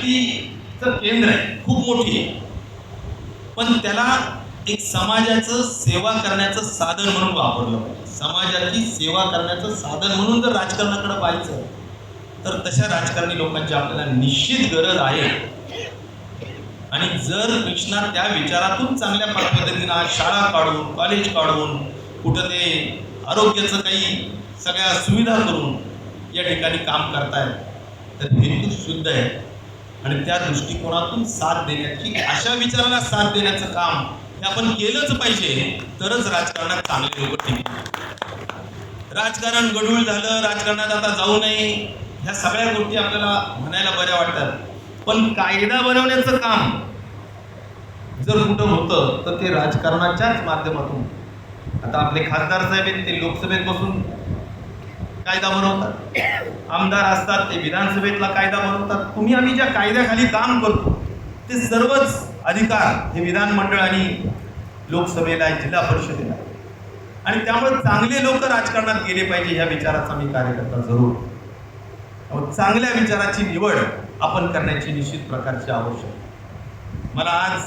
शक्तीचं केंद्र आहे खूप मोठी आहे. पण त्याला एक समाजाचं सेवा करण्याचं साधन म्हणून वापरलं पाहिजे. समाजाची सेवा करण्याचं साधन म्हणून जर राजकारणाकडे पाहायचं तर तशा राजकारणी लोकांची आपल्याला निश्चित गरज आहे. आणि जर कृष्णा त्या विचारातून चांगल्या पद्धतीनं आज शाळा काढून कॉलेज काढून कुठं ते आरोग्याचं काही सगळ्या सुविधा करून या ठिकाणी काम करतायत तर हिंदू शुद्ध आहे. आणि त्या दृष्टिकोनातून साथ देण्याची अशा विचाराला साथ देण्याचं काम हे आपण केलंच पाहिजे. तरच राजकारणात चांगले लोक टिकतील. राजकारण गडूळ झालं राजकारणात आता जाऊ नये ह्या सगळ्या गोष्टी आपल्याला म्हणायला बऱ्या वाटतात. पण कायदा बनवण्याचं काम जर कुठं होतं तर ते राजकारणाच्याच माध्यमातून आता आपले खासदार साहेब आहेत ते लोकसभेत बसून कायदा बनवतात. आमदार असतात ते विधानसभेतला कायदा बनवतात. तुम्ही आम्ही ज्या कायद्याखाली काम करतो ते सर्वच अधिकार हे विधानमंडळ आणि लोकसभेला आहे, जिल्हा परिषदेला. आहे. आणि त्यामुळे चांगले लोक राजकारणात गेले पाहिजे ह्या विचाराचा मी कार्यकर्ता जरूर. चांगल्या विचाराची निवड आपण करण्याची निश्चित प्रकारची आवश्यक मला आज